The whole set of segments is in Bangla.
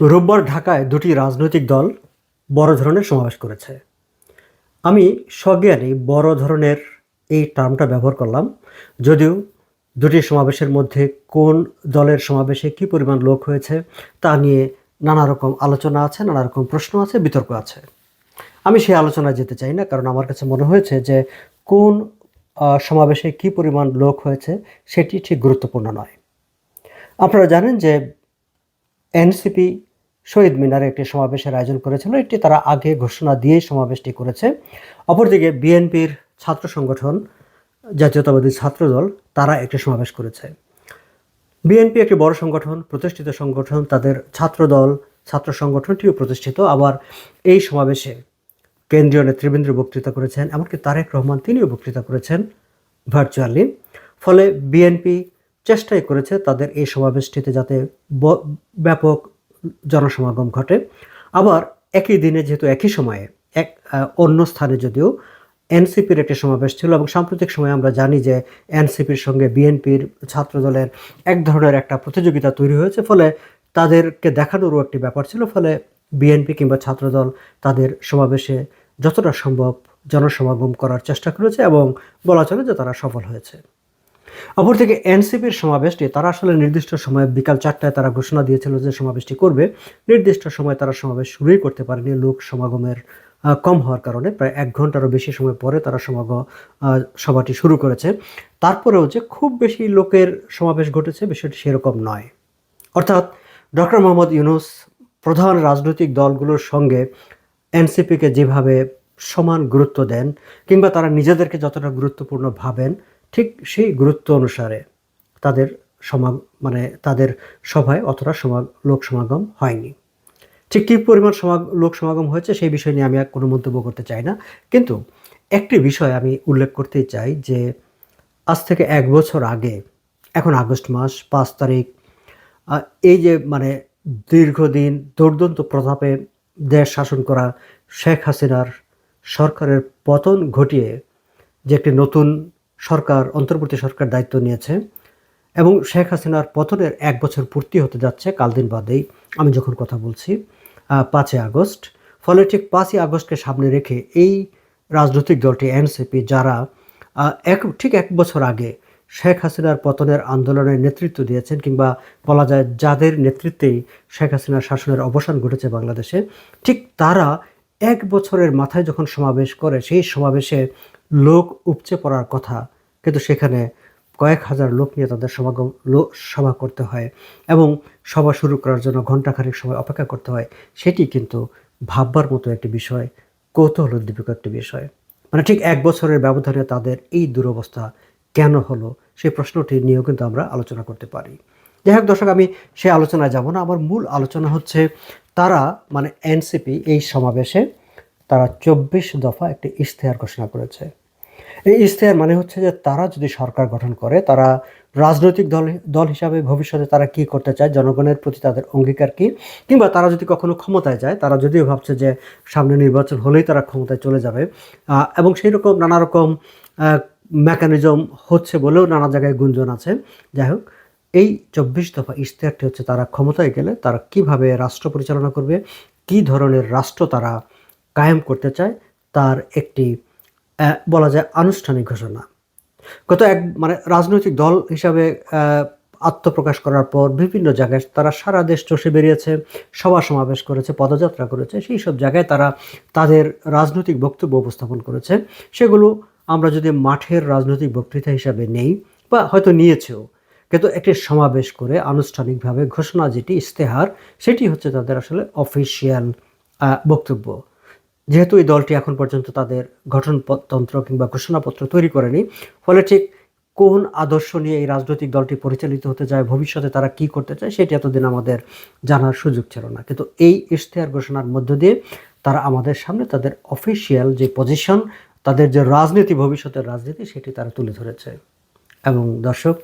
রোববার ঢাকায় দুটি রাজনৈতিক দল বড় ধরনের সমাবেশ করেছে। আমি সজ্ঞানে বড় ধরনের এই টার্মটা ব্যবহার করলাম, যদিও দুটি সমাবেশের মধ্যে কোন দলের সমাবেশে কী পরিমাণ লোক হয়েছে তা নিয়ে নানা রকম আলোচনা আছে, নানা রকম প্রশ্ন আছে, বিতর্ক আছে। আমি সেই আলোচনায় যেতে চাই না, কারণ আমার কাছে মনে হয়েছে যে কোন সমাবেশে কী পরিমাণ লোক হয়েছে সেটি ঠিক গুরুত্বপূর্ণ নয়। আপনারা জানেন যে এনসিপি শহীদ মিনারে একটি সমাবেশের আয়োজন করেছিল। এটি তারা আগে ঘোষণা দিয়েই সমাবেশটি করেছে। অপরদিকে বিএনপির ছাত্র সংগঠন, জাতীয়তাবাদী ছাত্রদল, তারা একটি সমাবেশ করেছে। বিএনপি একটি বড় সংগঠন, প্রতিষ্ঠিত সংগঠন, তাদের ছাত্রদল, ছাত্র সংগঠনটিও প্রতিষ্ঠিত। আবার এই সমাবেশে কেন্দ্রীয় নেতৃবৃন্দ বক্তৃতা করেছেন, এমনকি তারেক রহমান তিনিও বক্তৃতা করেছেন ভার্চুয়ালি। ফলে বিএনপি চেষ্টাই করেছে তাদের এই সমাবেশটিতে যাতে ব্যাপক জনসমাগম ঘটে। আবার একই দিনে যেহেতু একই সময়ে এক অন্য স্থানে যদিও এনসিপির একটি সমাবেশ ছিল এবং সাম্প্রতিক সময়ে আমরা জানি যে এনসিপির সঙ্গে বিএনপির ছাত্রদলের এক ধরনের একটা প্রতিযোগিতা তৈরি হয়েছে, ফলে তাদেরকে দেখানোরও একটি ব্যাপার ছিল, ফলে বিএনপি কিংবা ছাত্রদল তাদের সমাবেশে যতটা সম্ভব জনসমাগম করার চেষ্টা করেছে এবং বলা চলে যে তারা সফল হয়েছে। অপরদিকে এনসিপির সমাবেশটি তারা আসলে নির্দিষ্ট সময়ে বিকাল চারটায় তারা ঘোষণা দিয়েছিল যে সমাবেশটি করবে। নির্দিষ্ট সময় তারা সমাবেশ শুরুই করতে পারেনি লোক সমাগমের কম হওয়ার কারণে। প্রায় এক ঘন্টারও বেশি সময় পরে তারা সমাগম আহ, সভাটি শুরু করেছে। তারপরেও যে খুব বেশি লোকের সমাবেশ ঘটেছে বিষয়টি সেরকম নয়। অর্থাৎ ডক্টর মোহাম্মদ ইউনুস প্রধান রাজনৈতিক দলগুলোর সঙ্গে এনসিপিকে যেভাবে সমান গুরুত্ব দেন কিংবা তারা নিজেদেরকে যতটা গুরুত্বপূর্ণ ভাবেন ঠিক সেই গুরুত্ব অনুসারে তাদের সমাগ মানে তাদের সভায় অতটা সমা লোক সমাগম হয়নি। ঠিক কী পরিমাণ সমাগ, লোক সমাগম হয়েছে সেই বিষয় নিয়ে আমি আর কোনো মন্তব্য করতে চাই না। কিন্তু একটি বিষয় আমি উল্লেখ করতেই চাই যে আজ থেকে এক বছর আগে, এখন আগস্ট মাস, পাঁচ তারিখ এই যে মানে দীর্ঘদিন দুর্দন্ত প্রতাপে দেশ শাসন করা শেখ হাসিনার সরকারের পতন ঘটিয়ে যে একটি নতুন সরকার, অন্তর্বর্তী সরকার দায়িত্ব নিয়েছে এবং শেখ হাসিনার পতনের এক বছর পূর্তি হতে যাচ্ছে, কাল দিন বাদেই। আমি যখন কথা বলছি পাঁচই আগস্ট, ফলে ঠিক পাঁচই আগস্টকে সামনে রেখে এই রাজনৈতিক দলটি, এনসিপি, যারা এক, ঠিক এক বছর আগে শেখ হাসিনার পতনের আন্দোলনের নেতৃত্ব দিয়েছেন কিংবা বলা যায় যাদের নেতৃত্বেই শেখ হাসিনার শাসনের অবসান ঘটেছে বাংলাদেশে, ঠিক তারা এক বছরের মাথায় যখন সমাবেশ করে, সেই সমাবেশে লোক উপচে পড়ার কথা। কিন্তু সেখানে কয়েক হাজার লোক নিয়ে তাদের সমাগম, লো- সভা করতে হয় এবং সভা শুরু করার জন্য ঘণ্টাখানেক সময় অপেক্ষা করতে হয়। সেটি কিন্তু ভাববার মতো একটি বিষয় কৌতূহলোদ্দীপক একটি বিষয়। মানে ঠিক এক বছরের ব্যবধানে তাদের এই দুরবস্থা কেন হলো, সেই প্রশ্নটি নিয়েও কিন্তু আমরা আলোচনা করতে পারি। যাই হোক দর্শক, আমি সে আলোচনায় যাব না। আমার মূল আলোচনা হচ্ছে তারা মানে এনসিপি, এই সমাবেশে তারা চব্বিশ দফা একটি ইশতেহার ঘোষণা করেছে। এই ইশতেহার মানে হচ্ছে যে তারা যদি সরকার গঠন করে, তারা রাজনৈতিক দল দল হিসাবে ভবিষ্যতে তারা কি করতে চায়, জনগণের প্রতি তাদের অঙ্গীকার কি? কিংবা তারা যদি কখনো ক্ষমতায় যায়, তারা যদিও ভাবছে যে সামনে নির্বাচন হলেই তারা ক্ষমতায় চলে যাবে এবং সেই রকম নানা রকম মেকানিজম হচ্ছে বলেও নানা জায়গায় গুঞ্জন আছে। যাই হোক, এই চব্বিশ দফা ইশতেহারটি হচ্ছে তারা ক্ষমতায় গেলে তারা কীভাবে রাষ্ট্র পরিচালনা করবে, কি ধরনের রাষ্ট্র তারা কায়েম করতে চায়, তার একটি বলা যায় আনুষ্ঠানিক ঘোষণা। গত এক মানে রাজনৈতিক দল হিসাবে আত্মপ্রকাশ করার পর বিভিন্ন জায়গায় তারা সারা দেশ চষে বেরিয়েছে, সভা সমাবেশ করেছে, পদযাত্রা করেছে, সেই সব জায়গায় তারা তাদের রাজনৈতিক বক্তব্য উপস্থাপন করেছে। সেগুলো আমরা যদি মাঠের রাজনৈতিক বক্তৃতা হিসাবে নেই বা হয়তো নিয়েছেও, কিন্তু একটি সমাবেশ করে আনুষ্ঠানিকভাবে ঘোষণা যেটি ইশতেহার, সেটি হচ্ছে তাদের আসলে অফিসিয়াল বক্তব্য। যেহেতু এই দলটি এখন পর্যন্ত তাদের গঠনতন্ত্র কিংবা ঘোষণাপত্র তৈরি করেনি, ফলে ঠিক কোন আদর্শ নিয়ে এই রাজনৈতিক দলটি পরিচালিত হতে যায়, ভবিষ্যতে তারা কি করতে চায়, সেটি এতদিন আমাদের জানার সুযোগ ছিল না। কিন্তু এই ইশতেহার ঘোষণার মধ্য দিয়ে তারা আমাদের সামনে তাদের অফিসিয়াল যে পজিশন তাদের যে রাজনীতি, ভবিষ্যতের রাজনীতি, সেটি তারা তুলে ধরেছে। এবং দর্শক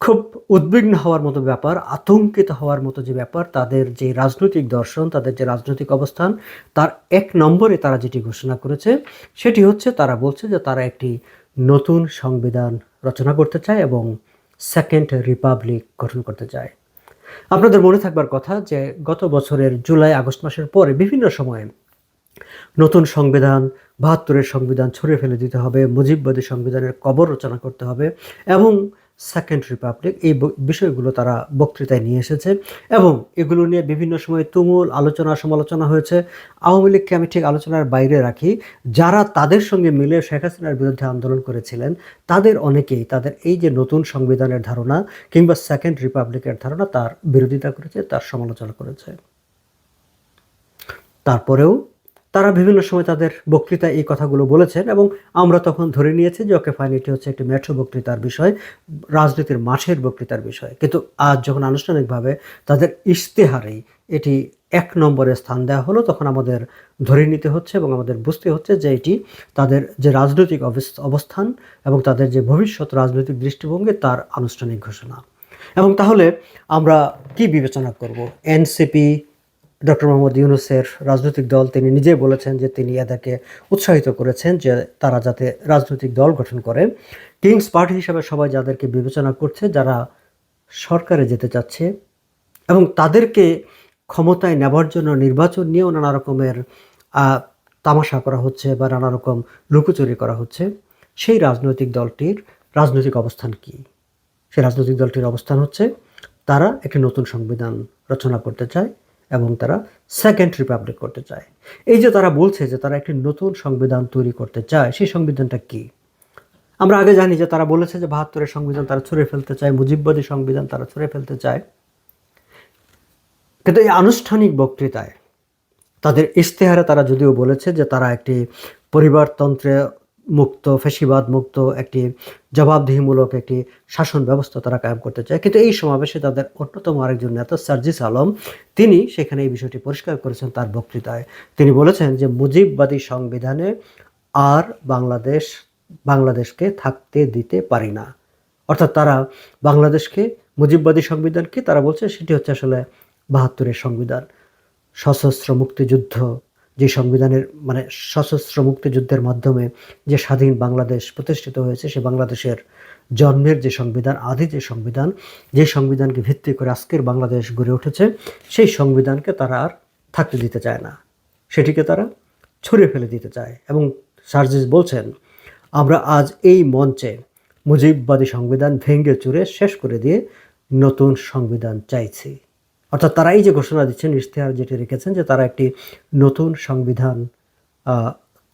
খুব উদ্বিগ্ন হওয়ার মতো ব্যাপার, আতঙ্কিত হওয়ার মতো যে ব্যাপার, তাদের যে রাজনৈতিক দর্শন, তাদের যে রাজনৈতিক অবস্থান, তার এক নম্বরে তারা যেটি ঘোষণা করেছে, সেটি হচ্ছে তারা বলছে যে তারা একটি নতুন সংবিধান রচনা করতে চায় এবং সেকেন্ড রিপাবলিক গঠন করতে চায়। আপনাদের মনে থাকবার কথা যে গত বছরের জুলাই, আগস্ট মাসের পরে বিভিন্ন সময়ে নতুন সংবিধান, বাহাত্তরের সংবিধান ছড়িয়ে ফেলে দিতে হবে, মুজিববাদী সংবিধানের কবর রচনা করতে হবে এবং সেকেন্ড রিপাবলিক এই বিষয়গুলো তারা বক্তৃতায় নিয়ে এসেছে এবং এগুলো নিয়ে বিভিন্ন সময় তুমুল আলোচনা সমালোচনা হয়েছে। আওয়ামী লীগকে আমি ঠিক আলোচনার বাইরে রাখি, যারা তাদের সঙ্গে মিলে শেখ হাসিনার বিরুদ্ধে আন্দোলন করেছিলেন, তাদের অনেকেই তাদের এই যে নতুন সংবিধানের ধারণা কিংবা সেকেন্ড রিপাবলিকের ধারণা তার বিরোধিতা করেছে, তার সমালোচনা করেছে। তারপরেও তারা বিভিন্ন সময় তাদের বক্তৃতায় এই কথাগুলো বলেছেন এবং আমরা তখন ধরে নিয়েছি যে, ওকে ফাইন এটি হচ্ছে একটি মেট্রো বক্তৃতার বিষয়, রাজনীতির মাঠের বক্তৃতার বিষয়। কিন্তু আজ যখন আনুষ্ঠানিকভাবে তাদের ইশতেহারেই এটি এক নম্বরে স্থান দেওয়া হলো, তখন আমাদের ধরে নিতে হচ্ছে এবং আমাদের বুঝতে হচ্ছে যে, এটি তাদের যে রাজনৈতিক অবস- অবস্থান এবং তাদের যে ভবিষ্যৎ রাজনৈতিক দৃষ্টিভঙ্গি, তার আনুষ্ঠানিক ঘোষণা। এবং তাহলে আমরা কি বিবেচনা করব? এনসিপি ডক্টর মোহাম্মদ ইউনুসের রাজনৈতিক দল, তিনি নিজে বলেছেন যে তিনি এদেরকে উৎসাহিত করেছেন যে তারা যাতে রাজনৈতিক দল গঠন করে। কিংস পার্টি হিসাবে সবাই যাদেরকে বিবেচনা করছে, যারা সরকারে যেতে চাচ্ছে এবং তাদেরকে ক্ষমতায় নেবার জন্য নির্বাচন নিয়েও নানা রকমের তামাশা করা হচ্ছে বা নানা রকম লুকোচুরি করা হচ্ছে। সেই রাজনৈতিক দলটির রাজনৈতিক অবস্থান কি? সেই রাজনৈতিক দলটির অবস্থান হচ্ছে, তারা একটি নতুন সংবিধান রচনা করতে চায়। এবং তারা সেকেন্ড রিপাবলিক করতে চায়। এই যে তারা বলছে যে তারা একটি নতুন সংবিধান তৈরি করতে চায়, সেই সংবিধানটা কি? আমরা আগে জানি যে তারা বলেছে যে বাহাত্তরের সংবিধান তারা ছুঁড়ে ফেলতে চায়, মুজিববাদী সংবিধান তারা ছুঁড়ে ফেলতে চায়। কিন্তু এই আনুষ্ঠানিক বক্তৃতায় তাদের ইশতেহারে তারা যদিও বলেছে যে তারা একটি পরিবারতন্ত্রে মুক্ত ফেসিবাদ মুক্ত একটি জবাবদিহিমূলক একটি শাসন ব্যবস্থা তারা কায়েম করতে চায়। কিন্তু এই সমাবেশে তাদের অন্যতম আরেকজন নেতা সার্জিস আলম, তিনি সেখানে এই বিষয়টি পরিষ্কার করেছেন তার বক্তৃতায়। তিনি বলেছেন যে মুজিববাদী সংবিধানে আর বাংলাদেশ, বাংলাদেশকে থাকতে দিতে পারি না। অর্থাৎ তারা বাংলাদেশকে, মুজিববাদী সংবিধান কি তারা বলছে, সেটি হচ্ছে আসলে বাহাত্তরের সংবিধান। সশস্ত্র মুক্তিযুদ্ধ যে সংবিধানের মানে সশস্ত্র মুক্তিযুদ্ধের মাধ্যমে যে স্বাধীন বাংলাদেশ প্রতিষ্ঠিত হয়েছে, সে বাংলাদেশের জন্মের যে সংবিধান, আদি যে সংবিধান, যে সংবিধানকে ভিত্তি করে আজকের বাংলাদেশ গড়ে উঠেছে, সেই সংবিধানকে তারা আর থাকতে দিতে চায় না। সেটিকে তারা ছড়িয়ে ফেলে দিতে চায়। এবং সার্জিস বলছেন, আমরা আজ এই মঞ্চে মুজিববাদী সংবিধান ভেঙে চুরে শেষ করে দিয়ে নতুন সংবিধান চাইছি। অর্থাৎ তারা এই যে ঘোষণা দিচ্ছেন, ইশতেহার যেটি রেখেছেন যে তারা একটি নতুন সংবিধান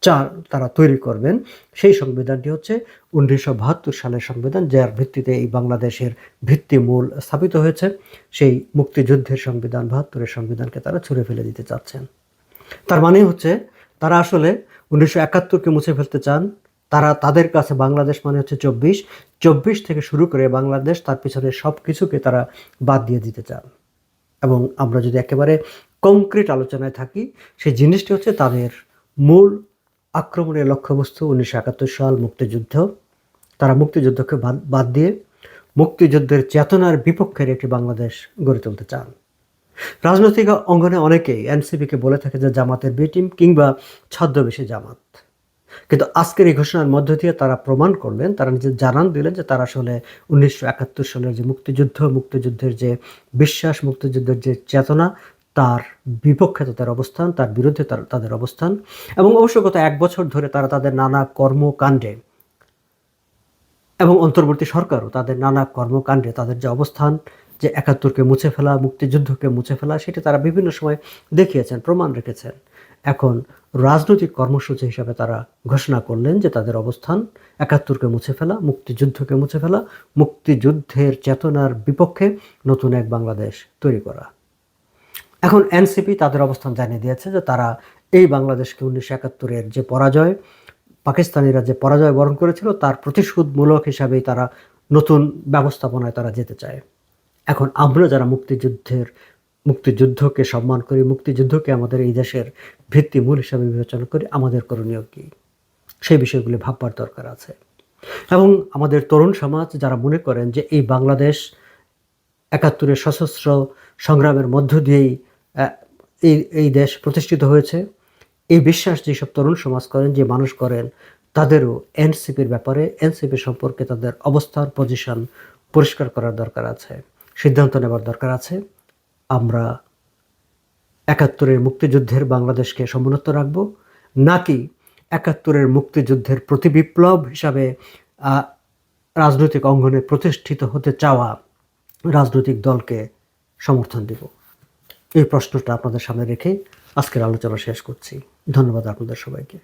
চার তারা তৈরি করবেন। সেই সংবিধানটি হচ্ছে উনিশশো বাহাত্তর সালের সংবিধান, যার ভিত্তিতে এই বাংলাদেশের ভিত্তিমূল স্থাপিত হয়েছে। সেই মুক্তিযুদ্ধের সংবিধান, বাহাত্তরের সংবিধানকে তারা ছুঁড়ে ফেলে দিতে চাচ্ছেন। তার মানে হচ্ছে, তারা আসলে উনিশশো একাত্তরকে মুছে ফেলতে চান। তারা তাদের কাছে বাংলাদেশ মানে হচ্ছে চব্বিশ। চব্বিশ থেকে শুরু করে বাংলাদেশ, তার পিছনে সব কিছুকে তারা বাদ দিয়ে দিতে চান। এবং আমরা যদি একেবারে কংক্রিট আলোচনায় থাকি, সেই জিনিসটি হচ্ছে তাদের মূল আক্রমণের লক্ষ্যবস্তু উনিশশো একাত্তর সাল মুক্তিযুদ্ধ। তারা মুক্তিযুদ্ধকে বাদ বাদ দিয়ে মুক্তিযুদ্ধের চেতনার বিপক্ষের একটি বাংলাদেশ গড়ে তুলতে চান। রাজনৈতিক অঙ্গনে অনেকেই এনসিপিকে বলে থাকে যে জামাতের বি টিম কিংবা ছদ্মবেশী জামাত। কিন্তু আজকের এই ঘোষণার মধ্য দিয়ে তারা প্রমাণ করলেন, তারা নিজে জানান দিলেন যে তারা আসলে উনিশশো একাত্তর সালের যে মুক্তিযুদ্ধ, মুক্তিযুদ্ধের যে বিশ্বাস, মুক্তিযুদ্ধের যে চেতনা, তার বিপক্ষে তাদের অবস্থান, তার বিরুদ্ধে তার, তাদের অবস্থান এবং অবশ্য গত এক বছর ধরে তারা তাদের নানা কর্মকাণ্ডে এবং অন্তর্বর্তী সরকারও তাদের নানা কর্মকাণ্ডে তাদের যে অবস্থান, যে একাত্তরকে মুছে ফেলা, মুক্তিযুদ্ধকে মুছে ফেলা, সেটি তারা বিভিন্ন সময় দেখিয়েছেন, প্রমাণ রেখেছেন। এখন রাজনৈতিক কর্মসূচি হিসাবে তারা ঘোষণা করলেন যে তাদের অবস্থান একাত্তরকে মুছে ফেলা, মুক্তিযুদ্ধকে মুছে ফেলা, মুক্তিযুদ্ধের চেতনার বিপক্ষে নতুন এক বাংলাদেশ তৈরি করা। এখন এনসিপি তাদের অবস্থান জানিয়ে দিয়েছে যে তারা এই বাংলাদেশকে উনিশশো একাত্তরের যে পরাজয়, পাকিস্তানিরা যে পরাজয় বরণ করেছিল, তার প্রতিশোধমূলক হিসাবেই তারা নতুন ব্যবস্থাপনায় তারা যেতে চায়। এখন আমরা যারা মুক্তিযুদ্ধের মুক্তিযুদ্ধকে সম্মান করি, মুক্তিযুদ্ধকে আমাদের এই দেশের ভিত্তিমূল হিসাবে বিবেচনা করি, আমাদের করণীয় কী? সেই বিষয়গুলি ভাববার দরকার আছে। এবং আমাদের তরুণ সমাজ যারা মনে করেন যে এই বাংলাদেশ একাত্তরের সশস্ত্র সংগ্রামের মধ্য দিয়েই এই এই দেশ প্রতিষ্ঠিত হয়েছে, এই বিশ্বাস যেসব তরুণ সমাজ করেন, যে মানুষ করেন, তাদেরও এনসিপির ব্যাপারে, এনসিপি সম্পর্কে তাদের অবস্থান পজিশন পরিষ্কার করার দরকার আছে, সিদ্ধান্ত নেবার দরকার আছে। আমরা একাত্তরের মুক্তিযুদ্ধের বাংলাদেশকে সমুন্নত রাখব। নাকি একাত্তরের মুক্তিযুদ্ধের প্রতি বিপ্লব হিসাবে রাজনৈতিক অঙ্গনে প্রতিষ্ঠিত হতে চাওয়া রাজনৈতিক দলকে সমর্থন দেব? এই প্রশ্নটা আপনাদের সামনে রেখে আজকের আলোচনা শেষ করছি। ধন্যবাদ আপনাদের সবাইকে।